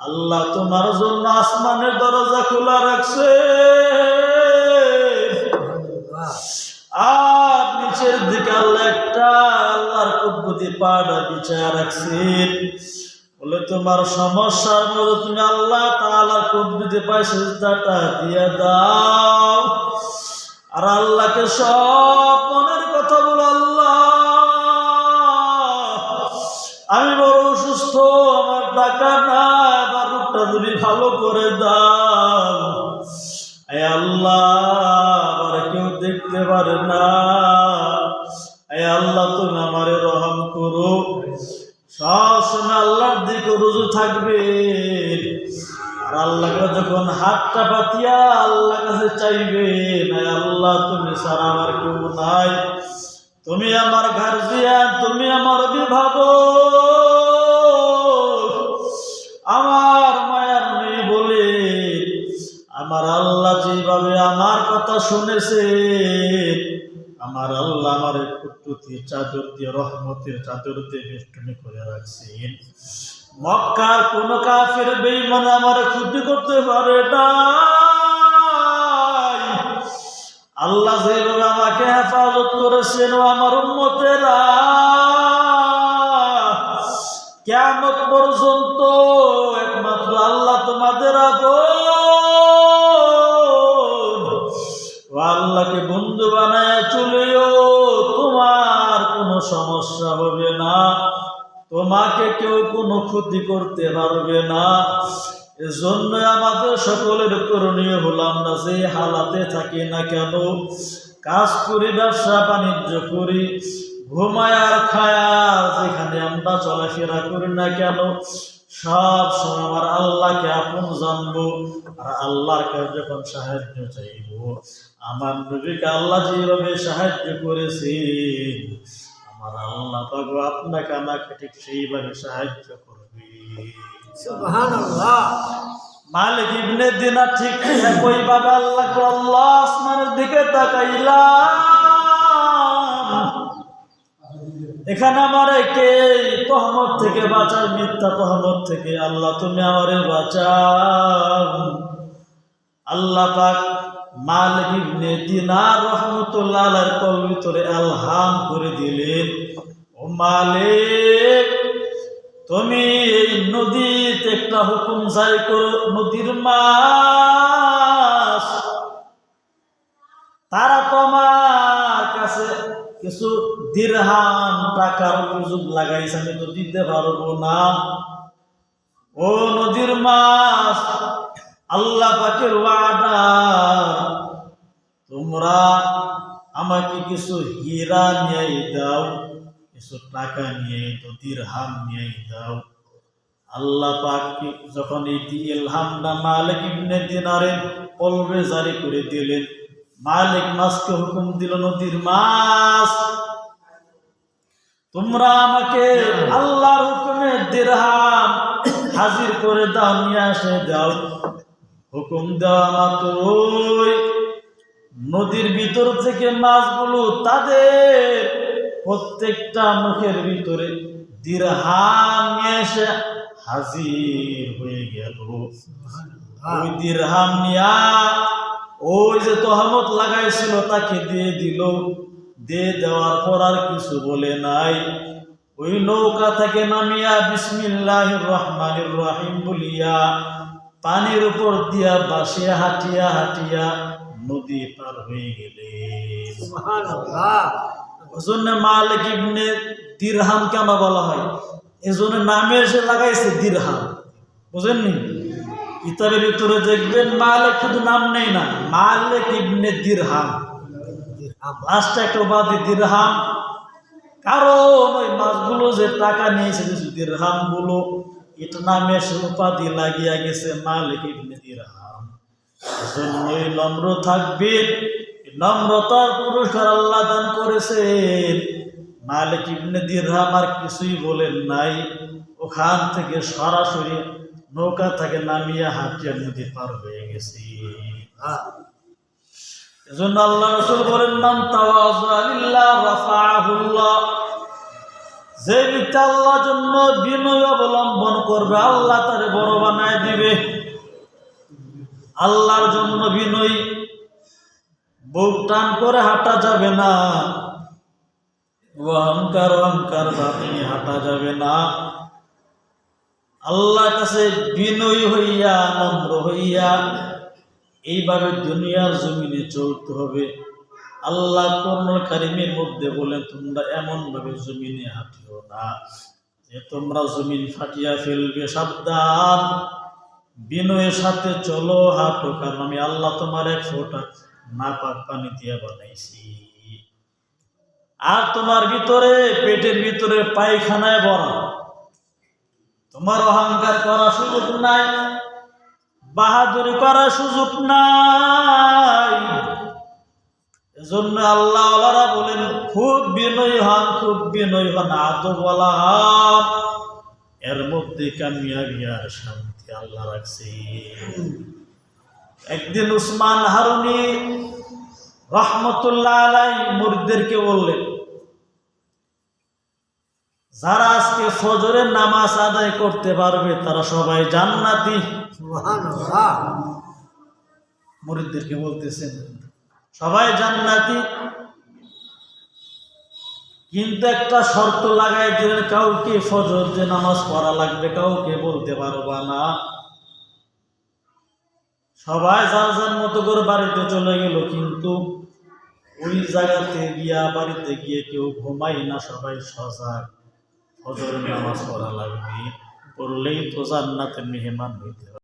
আল্লাহ তোমার জন্য আসমানের দরজা খোলা রাখছে। আর নিচের দিকে আল্লাহ একটা আল্লাহর কুদ্দুতি পাড়া বিচার রাখছেন বলে তোমার সমস্যার মধ্যে তুমি আল্লাহ তাআলার কুদ্দুতি পাই সেজদাটা দিয়ে দাও। আর আল্লাহকে সব মনের কথা বলো আল্লাহ। আমি বড় অসুস্থ, আমার টাকা না তুমি ভালো করে দাও এ আল্লাহ কেউ দেখতে পারে না। এ আল্লাহ, তুমি আমারে রহম করো। সবসময় আল্লাহর দিকে রুজু থাকবে। আর আল্লাহকে যখন হাতটা পাতিয়া, আল্লাহ কাছে চাইবে না আল্লাহ, তুমি সারা আমার কেউ নাই। তুমি আমার গার্জিয়ান তুমি আমার অভিভাবক। আমার আল্লাহ যেভাবে আমার কথা শুনেছে, আমার আল্লাহ আমার কুটুতি চাদর দিয়ে, রহমতের চাদর দিয়ে বেষ্টনী করে রাখছেন। মক্কার কোন কাফের বেইমান আমার ক্ষতি করতে পারে না আল্লাহ যেভাবে আমাকে হেফাজত করেছেন ও আমার উন্মতেরা কেমন পর্যন্ত একমাত্র আল্লাহ তোমাদের আপন আল্লাহকে বন্ধু বানায় চলেও তোমার কোনো সমস্যা হবে না। তোমাকে কেউ কোনো ক্ষতি করতে পারবে না। এজন্য আমাদের সকলের করণীয় হলো আমরা যে হালাতে থাকি না কেন, কাজ করি, ব্যবসা বাণিজ্য করি, ঘুমায় আর খায়া যেখানে আমরা চলাফেরা করি না কেন, সব সময় আমার আল্লাহকে আপন জানব আর আল্লাহর কাছে যখন সাহায্য চাইব। আমার নবীকে আল্লাহ যেভাবে সাহায্য করেছে আমার আল্লাহ পাক আপনাকে আমাকে ঠিক সেইভাবে সাহায্য করবে। মালিক ইবনে দিনা ঠিক একইভাবে আল্লাহ আল্লাহ আসমানের দিকে তাকাইলাম। এখানে আমার একে তহমত থেকে বাঁচার মিথ্যা তহমত থেকে? আল্লাহ তুমি আমারে বাঁচাও। আল্লাহ পাক মালিক ইবনে দিনার রহমতুল্লাহ আলাইহির ভিতরে আলহাম করে দিলেন, ও মালিক, তুমি এই নদীতে একটা হুকুম জারি করো, নদীর মাছ। তারা তোমার কাছে কিছু দিরহাম টাকার অভিযোগ লাগাইছে, আমি তো দিতে পারব না। ও নদীর মাছ আল্লাহ পাকের ওয়াদা। তোমরা আমাকে কিছু হীরা নিয়ে দাও, কিছু টাকা নিয়ে তো দিরহাম নিয়ে দাও। আল্লাহ পাক যখন এই ইলহামটা মালিক ইবনে দিনারে কলবে জারি করে দিলেন, মালিক মাসকে হুকুম দিল, নদীর মাস তোমরা আমাকে আল্লাহর হুকুমে দিরহাম হাজির করে দাও, নিয়ে আসে দাও। হুকুম দেওয়া মাত্রই নদীর ভিতর থেকে মাছগুলো তাদের প্রত্যেকটা মুখের ভিতরে দিরহাম এসে হাজির হয়ে গেল। ওই দিরহাম নিয়া ওই যে তহমত লাগাইছিল তাকে দিয়ে দিল। দিয়ে দেওয়ার পর আর কিছু বলে নাই। ওই নৌকা থেকে নামিয়া বিসমিল্লাহ রহমানির রহিম বলিয়া পানির উপর দিয়া বাসিয়া হাঁটিয়া হাঁটিয়া নদী পার হয়ে গেলে। সুবহানাল্লাহ। ওজন্য মালিক ইবনে দিরহাম কেন বলা হয়? এজন্য নামে এসে লাগাইছে দিরহাম। বুঝেননি? কিতাবের ভিতরে দেখবেন মালিক শুধু নাম নেই না মালিক ইবনে দিরহাম। লাস্টে একটা উপাধি দিরহাম। কারণ ওই মাছগুলো যে টাকা নিয়েছে দিরহামগুলো এটা নামে এসে উপাধি লাগিয়া গেছে মালিক ইবনে দিরহাম। নম্র থাকবেন নম্রতার পুরস্কার আল্লাহ দান করেছেন। মালিক ইবনে দিরহাম আর কিছুই বলেন নাই। ওখান থেকে সরাসরি নৌকা থেকে নামিয়ে হাতিয়া নদী পার হয়ে গেছি। এজন্য আল্লাহ রসুল বলেন, মান তাওয়াজা লিল্লাহ ব্যক্তি আল্লাহর জন্য বিনয় অবলম্বন করবে। আল্লাহ তার বড় বানায় দিবে। আল্লাহর জন্য বিনয় বুক টান করে হাঁটা যাবে না। অহংকার অহংকার ভাবে হাঁটা যাবে না। আল্লাহর কাছে বিনয় হইয়া, নম্র হইয়া এইভাবে দুনিয়ার জমিনে চলতে হবে। আল্লাহ কোরআন কারিমের মধ্যে বলেন তোমরা এমন ভাবে জমিনে হাঁটিও না। যে তোমরা জমিন ফাটিয়া ফেলবে, সাবধান। বিনয়ের সাথে চলো, হাঁটো। কারণ আমি আল্লাহ তোমার এক ফোঁটা না পাক পানি দিয়ে বানাইছি। আর তোমার ভিতরে, পেটের ভিতরে পায়খানায় ভরা। তোমার অহংকার করার সুযোগ নাই, বাহাদুরি করার সুযোগ নাই। এজন্য আল্লাহ ওলারা বলেন খুব বিনয়ী হন খুব বিনয়ী হন আদব বলা হন। এর মধ্যে কামিয়াবি আর শান্তি আল্লাহ রাখছে। একদিন উসমান হারুনি রহমতুল্লাহ আলাই মুরিদদেরকে বললেন যারা আজকে ফজরের নামাজ আদায় করতে পারবে তারা সবাই জান্নাতি। মুরিদদেরকে বলতেছেন সবাই জান্নাতি। কিন্তু একটা শর্ত লাগাই দিলেন, কাউকে ফজর যে নামাজ পড়া লাগবে, কাউকে বলতে পারবা না। সবাই যার যার মতো করে বাড়িতে চলে গেল, কিন্তু ওই জায়গাতে গিয়া বাড়িতে গিয়ে কেউ ঘুমাই না, সবাই সজাগ। ফজরের নামাজ পড়া লাগবে, পড়লেই তো জান্নাতের মেহমান হইতে